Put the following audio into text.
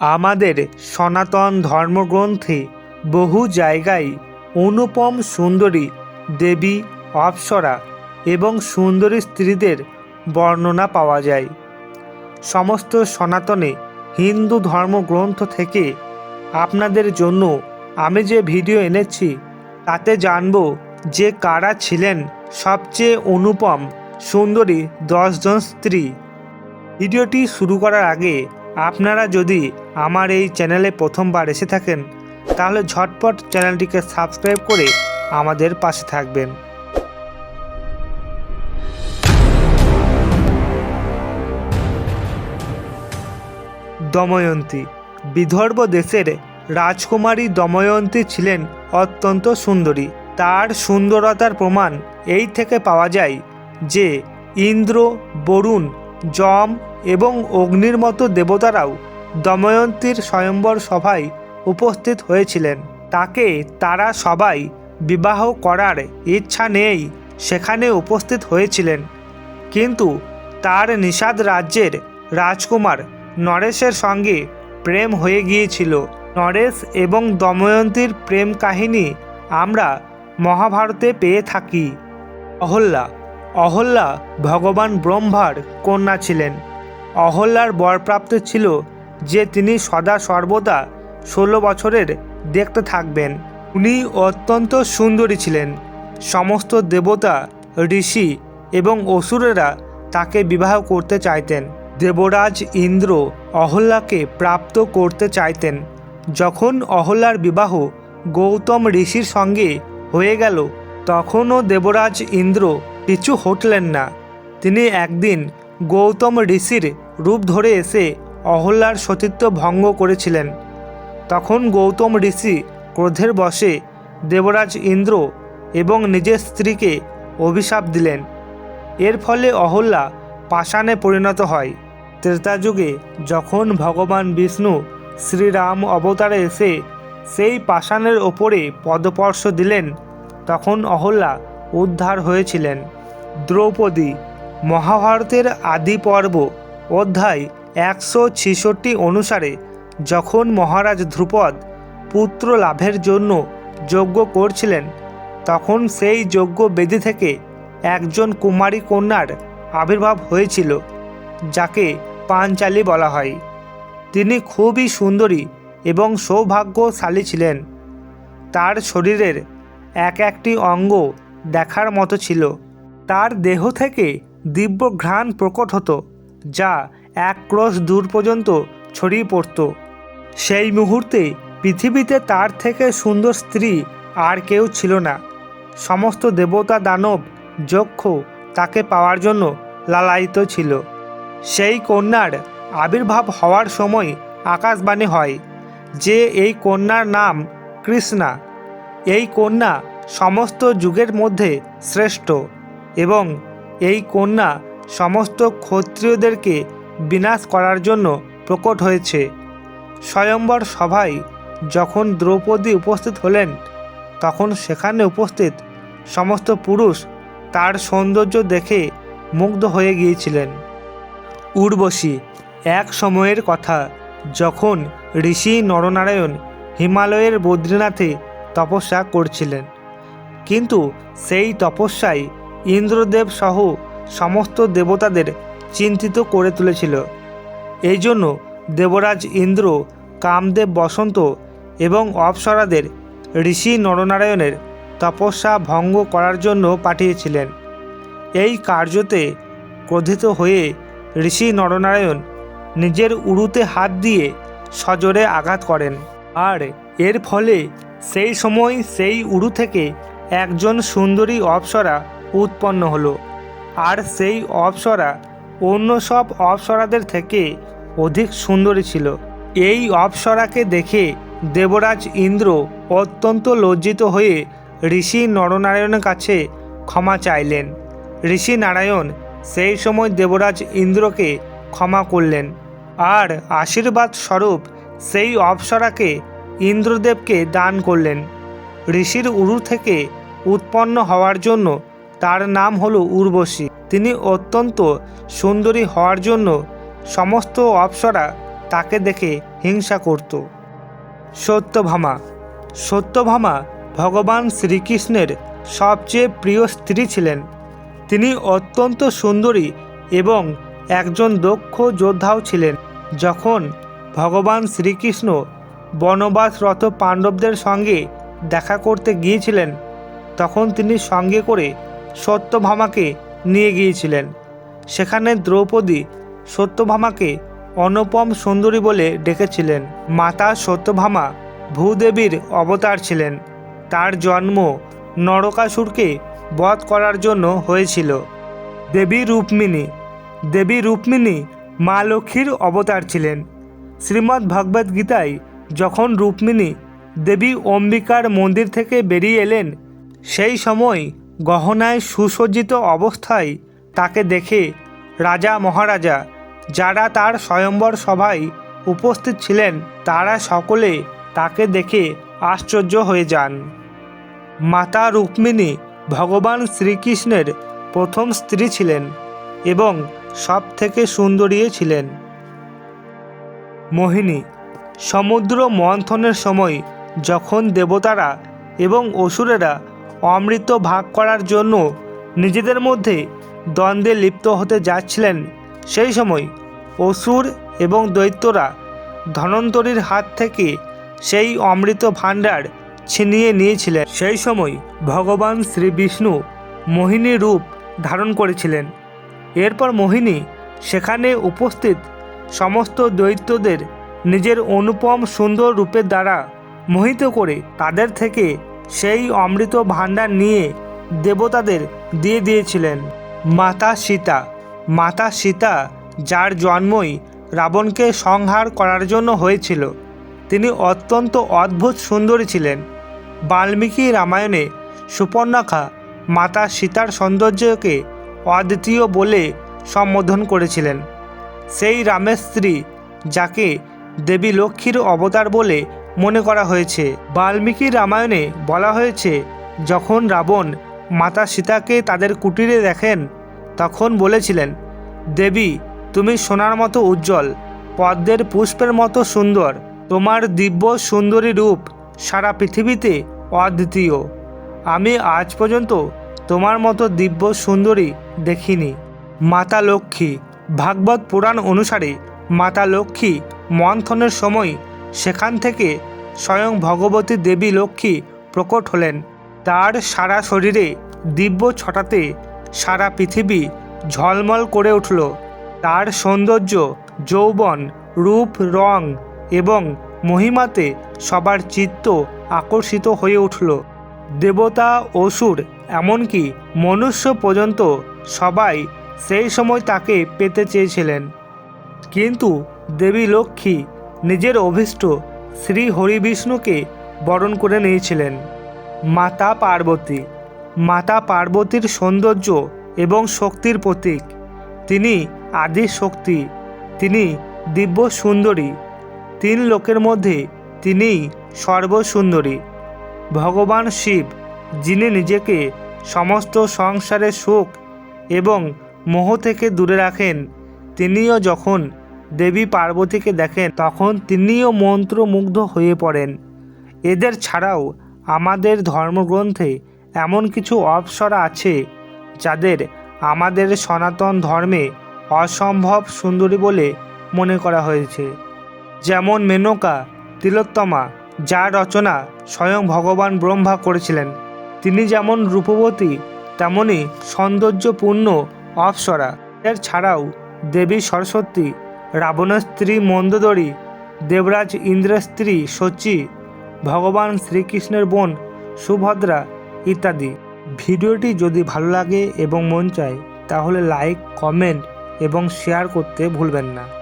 আমাদের সনাতন ধর্মগ্রন্থে বহু জায়গায় অনুপম সুন্দরী, দেবী, অপ্সরা এবং সুন্দরী স্ত্রীদের বর্ণনা পাওয়া যায়। সমস্ত সনাতনে হিন্দু ধর্মগ্রন্থ থেকে আপনাদের জন্য আমি যে ভিডিও এনেছি, তাতে জানব যে কারা ছিলেন সবচেয়ে অনুপম সুন্দরী দশজন স্ত্রী। ভিডিওটি শুরু করার আগে আপনারা যদি আমার এই চ্যানেলে প্রথমবার এসে থাকেন, তাহলে ঝটপট চ্যানেলটিকে সাবস্ক্রাইব করে আমাদের পাশে থাকবেন। দময়ন্তী। বিদর্ভ দেশের রাজকুমারী দময়ন্তী ছিলেন অত্যন্ত সুন্দরী। তার সুন্দরতার প্রমাণ এই থেকে পাওয়া যায় যে ইন্দ্র, বরুণ যম এবং অগ্নির মতো দেবতারাও দময়ন্তীর স্বয়ম্বর সভায় উপস্থিত হয়েছিলেন। তাকে তারা সবাই বিবাহ করার ইচ্ছা নেই সেখানে উপস্থিত হয়েছিলেন। কিন্তু তার নিষাদ রাজ্যের রাজকুমার নরেশের সঙ্গে প্রেম হয়ে গিয়েছিল। নরেশ এবং দময়ন্তীর প্রেম কাহিনী আমরা মহাভারতে পেয়ে থাকি। অহল্যা অহল্যা ভগবান ব্রহ্মার কন্যা ছিলেন। অহল্যার বরপ্রাপ্ত ছিল যে তিনি সদা সর্বদা ষোলো বছরের দেখতে থাকবেন। উনি অত্যন্ত সুন্দরী ছিলেন। সমস্ত দেবতা, ঋষি এবং অসুরেরা তাকে বিবাহ করতে চাইতেন। দেবরাজ ইন্দ্র অহল্যাকে প্রাপ্ত করতে চাইতেন। যখন অহল্যার বিবাহ গৌতম ঋষির সঙ্গে হয়ে গেল, তখনও দেবরাজ ইন্দ্র পিছু হটলেন না। তিনি একদিন গৌতম ঋষির রূপ ধরে এসে অহল্যার সতীত্ব ভঙ্গ করেছিলেন। তখন গৌতম ঋষি ক্রোধের বশে দেবরাজ ইন্দ্র এবং নিজের স্ত্রীকে অভিশাপ দিলেন। এর ফলে অহল্যা পাষাণে পরিণত হয়। ত্রেতা যুগে যখন ভগবান বিষ্ণু শ্রীরাম অবতারে এসে সেই পাষাণের ওপরে পদপর্শ দিলেন, তখন অহল্যা উদ্ধার হয়েছিলেন। দ্রৌপদী, মহাভারতের আদি পর্ব, অধ্যায় একশো ছেষট্টি অনুসারে যখন মহারাজ ধ্রুপদ পুত্র লাভের জন্য যজ্ঞ করছিলেন, তখন সেই যজ্ঞ বেদি থেকে একজন কুমারী কন্যার আবির্ভাব হয়েছিল, যাকে পাঞ্চালী বলা হয়। তিনি খুবই সুন্দরী এবং সৌভাগ্যশালী ছিলেন। তার শরীরের এক একটি অঙ্গ দেখার মতো ছিল। তার দেহ থেকে দিব্য ঘ্রাণ প্রকট হতো, যা এক ক্রোশ দূর পর্যন্ত ছড়িয়ে পড়ত। সেই মুহূর্তে পৃথিবীতে তার থেকে সুন্দর স্ত্রী আর কেউ ছিল না। সমস্ত দেবতা দানব যক্ষ তাকে পাওয়ার জন্য লালায়িত ছিল। সেই কন্যার আবির্ভাব হওয়ার সময় আকাশবাণী হয় যে এই কন্যার নাম কৃষ্ণা। এই কন্যা সমস্ত যুগের মধ্যে শ্রেষ্ঠ। এবং এই কন্যা সমস্ত ক্ষত্রিয়দেরকে বিনাশ করার জন্য প্রকট হয়েছে। স্বয়ম্বর সভায় যখন দ্রৌপদী উপস্থিত হলেন, তখন সেখানে উপস্থিত সমস্ত পুরুষ তার সৌন্দর্য দেখে মুগ্ধ হয়ে গিয়েছিলেন। উর্বশী এক সময়ের কথা, যখন ঋষি নরনারায়ণ হিমালয়ের বদ্রীনাথে তপস্যা করছিলেন। কিন্তু সেই তপস্যায় ইন্দ্রদেব সহ সমস্ত দেবতাদের চিন্তিত করে তুলেছিল। এই জন্য দেবরাজ ইন্দ্র, কামদেব বসন্ত এবং অপ্সরাদের ঋষি নরনারায়ণের তপস্যা ভঙ্গ করার জন্য পাঠিয়েছিলেন। এই কার্যতে ক্রোধিত হয়ে ঋষি নরনারায়ণ নিজের উড়ুতে হাত দিয়ে সজোরে আঘাত করেন। আর এর ফলে সেই সময় সেই উড়ু থেকে একজন সুন্দরী অপ্সরা উৎপন্ন হলো। আর সেই অপ্সরা অন্য সব অপ্সরাদের থেকে অধিক সুন্দরী ছিল। এই অপ্সরাকে দেখে দেবরাজ ইন্দ্র অত্যন্ত লজ্জিত হয়ে ঋষি নরনারায়ণের কাছে ক্ষমা চাইলেন। ঋষি নারায়ণ সেই সময় দেবরাজ ইন্দ্রকে ক্ষমা করলেন। আর আশীর্বাদ স্বরূপ সেই অপ্সরাকে ইন্দ্রদেবকে দান করলেন। ঋষির উরু থেকে উৎপন্ন হওয়ার জন্য তার নাম হলো উর্বশী। তিনি অত্যন্ত সুন্দরী হওয়ার জন্য সমস্ত অপ্সরা তাকে দেখে হিংসা করত। সত্যভামা। সত্যভামা ভগবান শ্রীকৃষ্ণের সবচেয়ে প্রিয় স্ত্রী ছিলেন। তিনি অত্যন্ত সুন্দরী এবং একজন দক্ষ যোদ্ধাও ছিলেন। যখন ভগবান শ্রীকৃষ্ণ বনবাসরত পাণ্ডবদের সঙ্গে দেখা করতে গিয়েছিলেন, তখন তিনি সঙ্গে করে সত্যভামাকে নিয়ে গিয়েছিলেন। সেখানে দ্রৌপদী সত্যভামাকে অনুপম সুন্দরী বলে ডেকেছিলেন। মাতা সত্যভামা ভূদেবীর অবতার ছিলেন। তার জন্ম নরকাসুরকে বধ করার জন্য হয়েছিল। দেবী রূক্মিণী। দেবী রূক্মিণী মা লক্ষ্মীর অবতার ছিলেন। শ্রীমদ্ ভগবদ্ গীতায় যখন রূক্মিণী দেবী অম্বিকার মন্দির থেকে বেরিয়ে এলেন, সেই সময় গহনায় সুসজ্জিত অবস্থায় তাকে দেখে রাজা মহারাজা, যারা তার স্বয়ম্বর সভায় উপস্থিত ছিলেন, তারা সকলে তাকে দেখে আশ্চর্য হয়ে যান। মাতা রুক্মিণী ভগবান শ্রীকৃষ্ণের প্রথম স্ত্রী ছিলেন এবং সব থেকে সুন্দরী ছিলেন। মোহিনী, সমুদ্র মন্থনের সময় যখন দেবতারা এবং অসুরেরা অমৃত ভাগ করার জন্য নিজেদের মধ্যে দ্বন্দ্বে লিপ্ত হতে যাচ্ছিলেন। সেই সময় অসুর এবং দৈত্যরা ধনন্তরীর হাত থেকে সেই অমৃত ভাণ্ডার ছিনিয়ে নিয়েছিলেন। সেই সময় ভগবান শ্রী বিষ্ণু মোহিনী রূপ ধারণ করেছিলেন। এরপর মোহিনী সেখানে উপস্থিত সমস্ত দৈত্যদের নিজের অনুপম সুন্দর রূপের দ্বারা মোহিত করে তাদের থেকে সেই অমৃত ভাণ্ডার নিয়ে দেবতাদের দিয়ে দিয়েছিলেন। মাতা সীতা মাতা সীতা, যার জন্মই রাবণকে সংহার করার জন্য হয়েছিল। তিনি অত্যন্ত অদ্ভুত সুন্দরী ছিলেন। বাল্মীকি রামায়ণে সুপর্ণাখা মাতা সীতার সৌন্দর্যকে অদ্বিতীয় বলে সম্বোধন করেছিলেন। সেই রামের স্ত্রী, যাকে দেবী লক্ষ্মীর অবতার বলে মনে করা হয়েছে। বাল্মীকি রামায়ণে বলা হয়েছে, যখন রাবণ মাতা সীতাকে তাদের কুটিরে দেখেন, তখন বলেছিলেন, দেবী, তুমি সোনার মতো উজ্জ্বল, পদ্মের পুষ্পের মতো সুন্দর, তোমার দিব্য সুন্দরী রূপ সারা পৃথিবীতে অদ্বিতীয়। আমি আজ পর্যন্ত তোমার মতো দিব্য সুন্দরী দেখিনি। মাতা লক্ষ্মী, ভাগবত পুরাণ অনুসারে মাতা লক্ষ্মী মন্থনের সময় সেখান থেকে স্বয়ং ভগবতী দেবী লক্ষ্মী প্রকট হলেন। তার সারা শরীরে দিব্য ছটাতে সারা পৃথিবী ঝলমল করে উঠল। তার সৌন্দর্য, যৌবন, রূপ, রং এবং মহিমাতে সবার চিত্ত আকর্ষিত হয়ে উঠল। দেবতা, অসুর এমনকি মনুষ্য পর্যন্ত সবাই সেই সময় তাকে পেতে চেয়েছিলেন। কিন্তু দেবী লক্ষ্মী নিজের অভীষ্ট শ্রী হরিবিষ্ণুকে বরণ করে নিয়েছিলেন। মাতা পার্বতী, মাতা পার্বতীর সৌন্দর্য এবং শক্তির প্রতীক। তিনি আদি শক্তি, তিনি দিব্য সুন্দরী। তিন লোকের মধ্যে তিনি সর্বসুন্দরী। ভগবান শিব, যিনি নিজেকে সমস্ত সংসারের সুখ এবং মোহ থেকে দূরে রাখেন, তিনিও যখন দেবী পার্বতীকে দেখেন, তখন তিনিও মন্ত্রমুগ্ধ হয়ে পড়েন। এদের ছাড়াও আমাদের ধর্মগ্রন্থে এমন কিছু অপসরা আছে, যাদের আমাদের সনাতন ধর্মে অসম্ভব সুন্দরী বলে মনে করা হয়েছে। যেমন মেনকা, তিলোত্তমা, যার রচনা স্বয়ং ভগবান ব্রহ্মা করেছিলেন, তিনি যেমন রূপবতী তেমনই সৌন্দর্যপূর্ণ অপ্সরা। এর ছাড়াও দেবী সরস্বতী রাবণের স্ত্রী মন্দোদরী, দেবরাজ ইন্দ্রের স্ত্রী সচি ভগবান শ্রীকৃষ্ণের বোন সুভদ্রা ইত্যাদি। ভিডিওটি যদি ভালো লাগে এবং মন চায়, তাহলে লাইক, কমেন্ট এবং শেয়ার করতে ভুলবেন না।